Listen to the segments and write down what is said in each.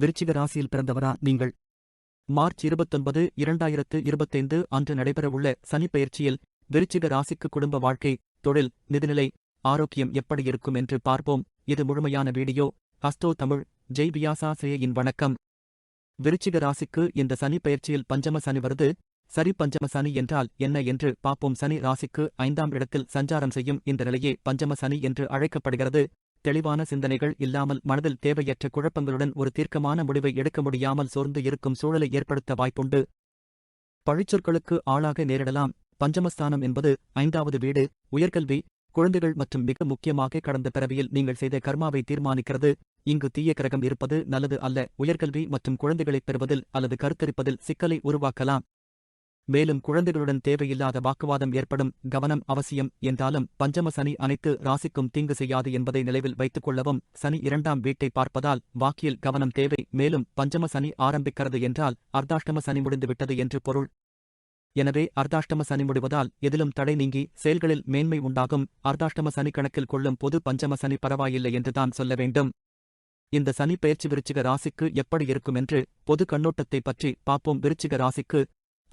விருச்சிக ராசியில் பிறந்தவரா நீங்கள்? மார்ச் இருபத்தொன்பது இரண்டாயிரத்து இருபத்தைந்து அன்று நடைபெறவுள்ள சனி பயிற்சியில் விருச்சிக ராசிக்கு குடும்ப வாழ்க்கை தொழில் நிதிநிலை ஆரோக்கியம் எப்படி இருக்கும் என்று பார்ப்போம். இது முழுமையான வீடியோ. ஹஸ்தோ தமிழ். ஜெய் பியாசாசிரியின் வணக்கம். விருச்சிக ராசிக்கு இந்த சனி பயிற்சியில் பஞ்சம சனி வருது. சரி பஞ்சம சனி என்றால் என்ன என்று பார்ப்போம். சனி ராசிக்கு ஐந்தாம் இடத்தில் சஞ்சாரம் செய்யும் இந்த நிலையே பஞ்சம சனி என்று அழைக்கப்படுகிறது. தெளிவான சிந்தனைகள் இல்லாமல் மனதில் தேவையற்ற குழப்பங்களுடன் ஒரு தீர்க்கமான முடிவை எடுக்க முடியாமல் சோர்ந்து இருக்கும் சூழலை ஏற்படுத்த வாய்ப்புண்டு. பழிச்சொற்களுக்கு ஆளாக நேரிடலாம். பஞ்சமஸ்தானம் என்பது ஐந்தாவது வீடு. உயர்கல்வி குழந்தைகள் மற்றும் மிக முக்கியமாக கடந்த பிறவியில் நீங்கள் செய்த கர்மாவை தீர்மானிக்கிறது. இங்கு தீய கிரகம் இருப்பது நல்லது அல்ல. உயர்கல்வி மற்றும் குழந்தைகளைப் பெறுவதில் அல்லது கருத்தரிப்பதில் சிக்கலை உருவாக்கலாம். மேலும் குழந்தைகளுடன் தேவையில்லாத வாக்குவாதம் ஏற்படும் கவனம் அவசியம் என்றாலும் பஞ்சம சனி அனைத்து ராசிக்கும் தீங்கு செய்யாது என்பதை நினைவில் வைத்துக் கொள்ளவும் சனி இரண்டாம் வீட்டை பார்ப்பதால் வாக்கியில் கவனம் தேவை. மேலும் பஞ்சம சனி ஆரம்பிக்கிறது என்றால் அர்த்தாஷ்டம சனி முடிந்துவிட்டது என்று பொருள். எனவே அர்த்தாஷ்டம சனி முடிவதால் எதிலும் தடை நீங்கி செயல்களில் மேன்மை உண்டாகும். அர்த்தாஷ்டம சனி கணக்கில் கொள்ளும் பொது பஞ்சம சனி பரவாயில்லை என்றுதான் சொல்ல வேண்டும். இந்த சனி பயிற்சி விருச்சிக ராசிக்கு எப்படி இருக்கும் என்று பொது கண்ணோட்டத்தை பற்றி பார்ப்போம். விருச்சிக ராசிக்கு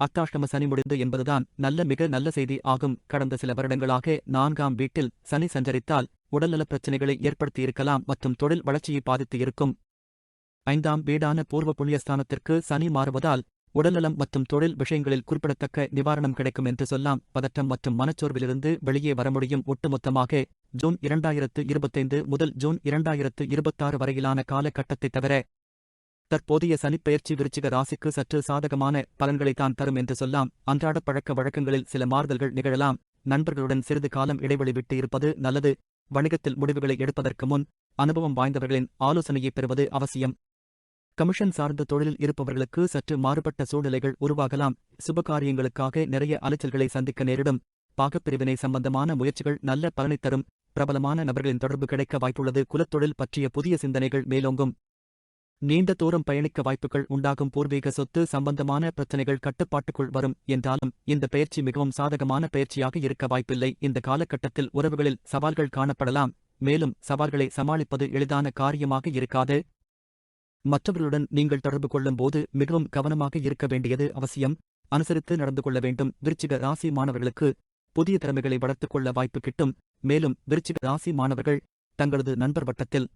அத்தாஷ்டம சனி முடிந்து என்பதுதான் நல்ல மிக நல்ல செய்தி ஆகும். கடந்த சில வருடங்களாக நான்காம் வீட்டில் சனி சஞ்சரித்தால் உடல்நலப் பிரச்சினைகளை ஏற்படுத்தியிருக்கலாம் மற்றும் தொழில் வளர்ச்சியை பாதித்து இருக்கும் ஐந்தாம் வீடான பூர்வ புண்ணியஸ்தானத்திற்கு சனி மாறுவதால் உடல்நலம் மற்றும் தொழில் விஷயங்களில் குறிப்பிடத்தக்க நிவாரணம் கிடைக்கும் என்று சொல்லாம். பதற்றம் மற்றும் மனச்சோர்விலிருந்து வெளியே வர முடியும். ஒட்டுமொத்தமாக ஜூன் இரண்டாயிரத்து இருபத்தைந்து முதல் ஜூன் இரண்டாயிரத்து இருபத்தாறு வரையிலான காலகட்டத்தை தவிர தற்போதைய சனிப்பெயர்ச்சி விருச்சிக ராசிக்கு சற்று சாதகமான பலன்களைத்தான் தரும் என்று சொல்லாம். அன்றாட பழக்க வழக்கங்களில் சில மாறுதல்கள் நிகழலாம். நண்பர்களுடன் சிறிது காலம் இடைவெளி விட்டு இருப்பது நல்லது. வணிகத்தில் முடிவுகளை எடுப்பதற்கு முன் அனுபவம் வாய்ந்தவர்களின் ஆலோசனையை பெறுவது அவசியம். கமிஷன் சார்ந்த தொழிலில் இருப்பவர்களுக்கு சற்று மாறுபட்ட சூழ்நிலைகள் உருவாகலாம். சுபகாரியங்களுக்காக நிறைய அலைச்சல்களை சந்திக்க நேரிடும். பாகப்பிரிவினை சம்பந்தமான முயற்சிகள் நல்ல பலனைத் தரும். பிரபலமான நபர்களின் தொடர்பு கிடைக்க வாய்ப்புள்ளது. குலத்தொழில் பற்றிய புதிய சிந்தனைகள் மேலோங்கும். நீண்ட தூரம் பயணிக்க வாய்ப்புகள் உண்டாகும் பூர்வீக சொத்து சம்பந்தமான பிரச்சினைகள் கட்டுப்பாட்டுக்குள் வரும் என்றாலும் இந்த பயிற்சி மிகவும் சாதகமான பயிற்சியாக இருக்க வாய்ப்பில்லை. இந்த காலகட்டத்தில் உறவுகளில் சவால்கள் காணப்படலாம் மேலும் சவால்களை சமாளிப்பது எளிதான காரியமாக இருக்காது. மற்றவர்களுடன் நீங்கள் தொடர்பு கொள்ளும் போது மிகவும் கவனமாக இருக்க வேண்டியது அவசியம். அனுசரித்து நடந்து கொள்ள வேண்டும். விருச்சிக ராசி மாணவர்களுக்கு புதிய திறமைகளை வளர்த்துக் கொள்ள வாய்ப்பு கிட்டும். மேலும் விருச்சிக ராசி மாணவர்கள் தங்களது நண்பர் வட்டத்தில்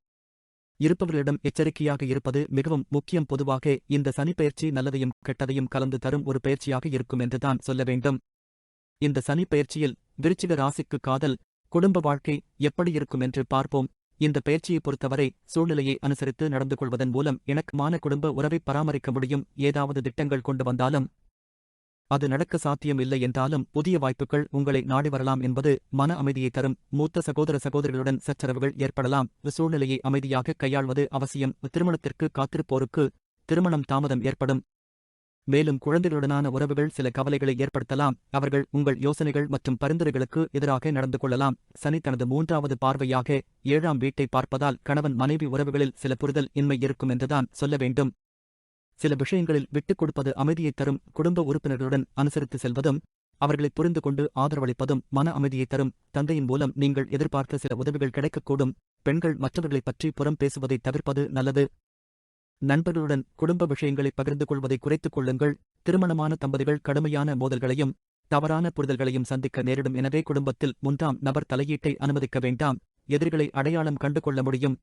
இருப்பவர்களிடம் எச்சரிக்கையாக இருப்பது மிகவும் முக்கியம். பொதுவாக இந்த சனிப்பெயர்ச்சி நல்லதையும் கெட்டதையும் கலந்து தரும் ஒரு பயிற்சியாக இருக்கும் என்றுதான் சொல்ல வேண்டும். இந்த சனிப்பெயர்ச்சியில் விருச்சிக ராசிக்கு காதல் குடும்ப வாழ்க்கை எப்படி இருக்கும் என்று பார்ப்போம். இந்த பயிற்சியை பொறுத்தவரை சூழ்நிலையை அனுசரித்து நடந்து கொள்வதன் மூலம் இணக்கமான குடும்ப உறவை பராமரிக்க முடியும். ஏதாவது திட்டங்கள் கொண்டு வந்தாலும் அது நடக்க சாத்தியம் இல்லை என்றாலும் புதிய வாய்ப்புகள் உங்களை நாடி வரலாம் என்பது மன அமைதியை தரும். மூத்த சகோதர சகோதரிகளுடன் சச்சரவுகள் ஏற்படலாம். சூழ்நிலையை அமைதியாக கையாள்வது அவசியம். திருமணத்திற்கு காத்திருப்போருக்கு திருமணம் தாமதம் ஏற்படும். மேலும் குழந்தைகளுடனான உறவுகள் சில கவலைகளை ஏற்படுத்தலாம். அவர்கள் உங்கள் யோசனைகள் மற்றும் பரிந்துரைகளுக்கு எதிராக நடந்து கொள்ளலாம். சனி தனது மூன்றாவது பார்வையாக ஏழாம் வீட்டை பார்ப்பதால் கணவன் மனைவி உறவுகளில் சில புரிதல் இன்மை இருக்கும் என்றுதான் சொல்ல வேண்டும். சில விஷயங்களில் விட்டுக் கொடுப்பது அமைதியைத் தரும் குடும்ப உறுப்பினர்களுடன் அனுசரித்து செல்வதும் அவர்களை புரிந்து கொண்டு ஆதரவளிப்பதும் மன அமைதியைத் தரும். தந்தையின் மூலம் நீங்கள் எதிர்பார்த்த சில உதவிகள் கிடைக்கக்கூடும். பெண்கள் மற்றவர்களைப் பற்றி புறம் பேசுவதை தவிர்ப்பது நல்லது. நண்பர்களுடன் குடும்ப விஷயங்களை பகிர்ந்து கொள்வதை குறைத்துக் கொள்ளுங்கள். திருமணமான தம்பதிகள் கடுமையான மோதல்களையும் தவறான புரிதல்களையும் சந்திக்க நேரிடும். எனவே குடும்பத்தில் மூன்றாம் நபர் தலையீட்டை அனுமதிக்க வேண்டாம். எதிரிகளை அடையாளம் கண்டுகொள்ள முடியும்.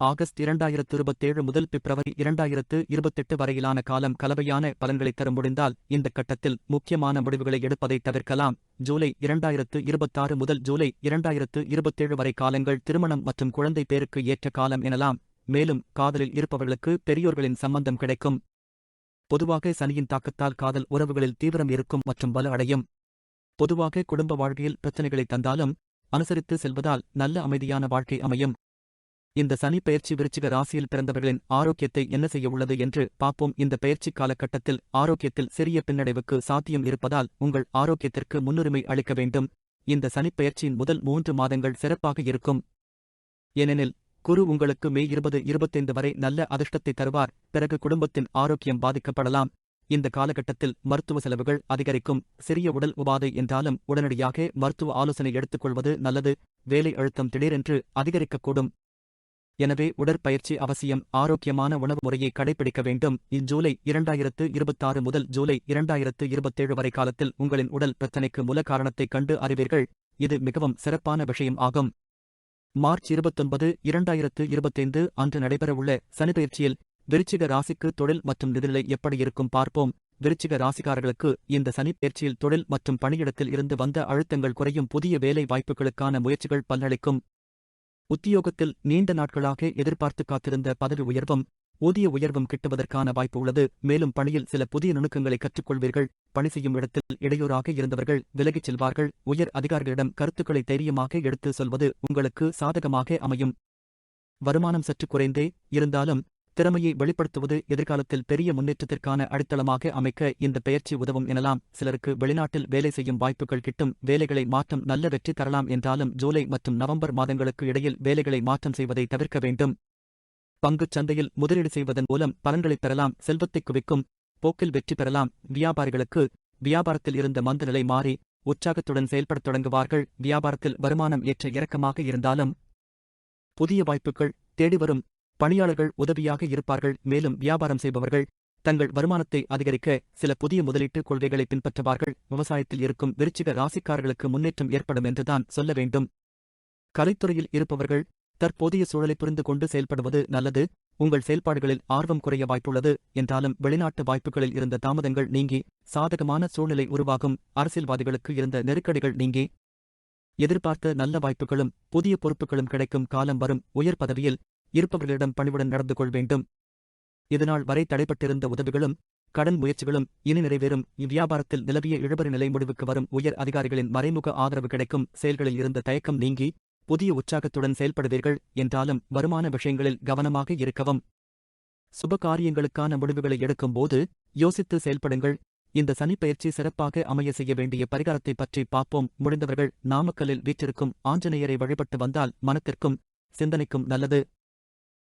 ஆகஸ்ட் இரண்டாயிரத்து இருபத்தேழு முதல் பிப்ரவரி இரண்டாயிரத்து இருபத்தெட்டு வரையிலான காலம் கலவையான பலன்களை தர முடிந்தால் இந்த கட்டத்தில் முக்கியமான முடிவுகளை எடுப்பதை தவிர்க்கலாம். ஜூலை இரண்டாயிரத்து இருபத்தாறு முதல் ஜூலை இரண்டாயிரத்து இருபத்தேழு வரை காலங்கள் திருமணம் மற்றும் குழந்தை பேருக்கு ஏற்ற காலம் எனலாம். மேலும் காதலில் இருப்பவர்களுக்கு பெரியோர்களின் சம்பந்தம் கிடைக்கும். பொதுவாக சனியின் தாக்கத்தால் காதல் உறவுகளில் தீவிரம் இருக்கும் மற்றும் பல அடையும். பொதுவாக குடும்ப வாழ்க்கையில் பிரச்சனைகளை தந்தாலும் அனுசரித்து செல்வதால் நல்ல அமைதியான வாழ்க்கை அமையும். இந்த சனி பயிற்சி விருச்சிக ராசியில் பிறந்தவர்களின் ஆரோக்கியத்தை என்ன செய்ய உள்ளது என்று பார்ப்போம். இந்த பயிற்சி காலகட்டத்தில் ஆரோக்கியத்தில் சிறிய பின்னடைவுக்கு சாத்தியம் இருப்பதால் உங்கள் ஆரோக்கியத்திற்கு முன்னுரிமை அளிக்க வேண்டும். இந்த சனிப்பெயர்ச்சியின் முதல் மூன்று மாதங்கள் சிறப்பாக இருக்கும். ஏனெனில் குரு உங்களுக்கு மே இருபது இருபத்தைந்து வரை நல்ல அதிர்ஷ்டத்தை தருவார். பிறகு குடும்பத்தின் ஆரோக்கியம் பாதிக்கப்படலாம். இந்த காலகட்டத்தில் மருத்துவ செலவுகள் அதிகரிக்கும். சிறிய உடல் உபாதை என்றாலும் உடனடியாக மருத்துவ ஆலோசனை எடுத்துக்கொள்வது நல்லது. வேலை அழுத்தம் திடீரென்று அதிகரிக்கக்கூடும். எனவே உடற்பயிற்சி அவசியம். ஆரோக்கியமான உணவு முறையை கடைபிடிக்க வேண்டும். இஜூலை இரண்டாயிரத்து இருபத்தாறு முதல் ஜூலை இரண்டாயிரத்து இருபத்தேழு வரை காலத்தில் உங்களின் உடல் பிரச்சனைக்கு மூல காரணத்தைக் கண்டு அறிவீர்கள். இது மிகவும் சிறப்பான விஷயம் ஆகும். மார்ச் இருபத்தொன்பது இரண்டாயிரத்து இருபத்தைந்து அன்று நடைபெறவுள்ள சனிப்பயிற்சியில் விருச்சிக ராசிக்கு தொழில் மற்றும் நிதிநிலை எப்படி இருக்கும் பார்ப்போம். விருச்சிக ராசிக்காரர்களுக்கு இந்த சனிப்பெயர்ச்சியில் தொழில் மற்றும் பணியிடத்தில் இருந்து வந்த அழுத்தங்கள் குறையும் புதிய வேலை வாய்ப்புகளுக்கான முயற்சிகள் பல்லளிக்கும் உத்தியோகத்தில் நீண்ட நாட்களாக எதிர்பார்த்து காத்திருந்த பதவி உயர்வும் ஊதிய உயர்வும் கிட்டுவதற்கான வாய்ப்பு உள்ளது. மேலும் பணியில் சில புதிய நுணுக்கங்களை கற்றுக்கொள்வீர்கள். பணி செய்யும் இடத்தில் இடையூறாக இருந்தவர்கள் விலகிச் செல்வார்கள். உயர் அதிகாரிகளிடம் கருத்துக்களை தைரியமாக எடுத்து சொல்வது உங்களுக்கு சாதகமாக அமையும். வருமானம் சற்று குறைந்தே இருந்தாலும் திறமையை வெளிப்படுத்துவது எதிர்காலத்தில் பெரிய முன்னேற்றத்திற்கான அடித்தளமாக அமைக்க இந்த பெயர்ச்சி உதவும் எனலாம். சிலருக்கு வெளிநாட்டில் வேலை செய்யும் வாய்ப்புகள் கிட்டும் வேலைகளை மாற்றம் நல்ல வெற்றி தரலாம் என்றாலும் ஜூலை மற்றும் நவம்பர் மாதங்களுக்கு இடையில் வேலைகளை மாற்றம் செய்வதை தவிர்க்க வேண்டும். பங்குச் சந்தையில் முதலீடு செய்வதன் மூலம் பலன்களைப் பெறலாம் செல்வத்தை குவிக்கும் போக்கில் வெற்றி பெறலாம். வியாபாரிகளுக்கு வியாபாரத்தில் இருந்த மந்தநிலை மாறி உற்சாகத்துடன் செயல்படத் தொடங்குவார்கள். வியாபாரத்தில் வருமானம் ஏற்ற இறக்கமாக இருந்தாலும் புதிய வாய்ப்புகள் தேடிவரும். பணியாளர்கள் உதவியாக இருப்பார்கள் மேலும் வியாபாரம் செய்பவர்கள் தங்கள் வருமானத்தை அதிகரிக்க சில புதிய முதலீட்டு கொள்கைகளை பின்பற்றுவார்கள். விவசாயத்தில் இருக்கும் விருச்சிக ராசிக்காரர்களுக்கு முன்னேற்றம் ஏற்படும் என்றுதான் சொல்ல வேண்டும். கலைத்துறையில் இருப்பவர்கள் தற்போதைய சூழலை புரிந்து கொண்டு செயல்படுவது நல்லது. உங்கள் செயல்பாடுகளில் ஆர்வம் குறைய வாய்ப்புள்ளது. என்றாலும் வெளிநாட்டு வாய்ப்புகளில் இருந்த தாமதங்கள் நீங்கி சாதகமான சூழ்நிலை உருவாகும். அரசியல்வாதிகளுக்கு இருந்த நெருக்கடிகள் நீங்கி எதிர்பார்த்த நல்ல வாய்ப்புகளும் புதிய பொறுப்புகளும் கிடைக்கும் காலம் வரும். உயர் பதவியில் இருப்பவர்களிடம் பணிவுடன் நடந்து கொள் வேண்டும். இதனால் வரை தடைப்பட்டிருந்த உதவிகளும் கடன் முயற்சிகளும் இனி நிறைவேறும். இவ்வியாபாரத்தில் நிலவிய இழுபறி நிலை முடிவுக்கு வரும் உயர் அதிகாரிகளின் மறைமுக ஆதரவு கிடைக்கும். செயல்களில் இருந்த தயக்கம் நீங்கி புதிய உற்சாகத்துடன் செயல்படுவீர்கள் என்றாலும் வருமான விஷயங்களில் கவனமாக இருக்கவும். சுப காரியங்களுக்கான முடிவுகளை எடுக்கும்போது யோசித்து செயல்படுங்கள். இந்த சனிப்பெயர்ச்சி சிறப்பாக அமைய செய்ய வேண்டிய பரிகாரத்தை பற்றி பார்ப்போம். முடிந்தவர்கள் நாமக்கல்லில் வீற்றிருக்கும் ஆஞ்சநேயரை வழிபட்டு வந்தால் மனத்திற்கும் சிந்தனைக்கும் நல்லது.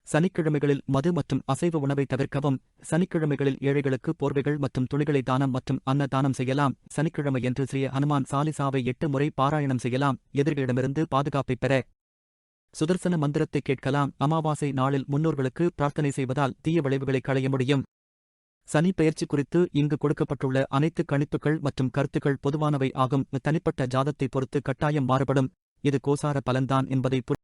சனிக்கிழமைகளில் மது மற்றும் அசைவ உணவை தவிர்க்கவும் சனிக்கிழமைகளில் ஏழைகளுக்கு போர்வைகள் மற்றும் துணிகளை தானம் மற்றும் அன்ன தானம் செய்யலாம் சனிக்கிழமையன்று ஸ்ரீ ஹனுமான் சாலிசாவை எட்டு முறை பாராயணம் செய்யலாம். எதிரிகளிடமிருந்து பாதுகாப்பை பெற சுதர்சன மந்திரத்தை கேட்கலாம். அமாவாசை நாளில் முன்னோர்களுக்கு பிரார்த்தனை செய்வதால் தீய விளைவுகளை களைய முடியும். சனி பெயர்ச்சி குறித்து இங்கு கொடுக்கப்பட்டுள்ள அனைத்து கணிப்புகள் மற்றும் கருத்துக்கள் பொதுவானவை ஆகும். தனிப்பட்ட ஜாதத்தை பொறுத்து கட்டாயம் மாறுபடும். இது கோசார பலன்தான் என்பதை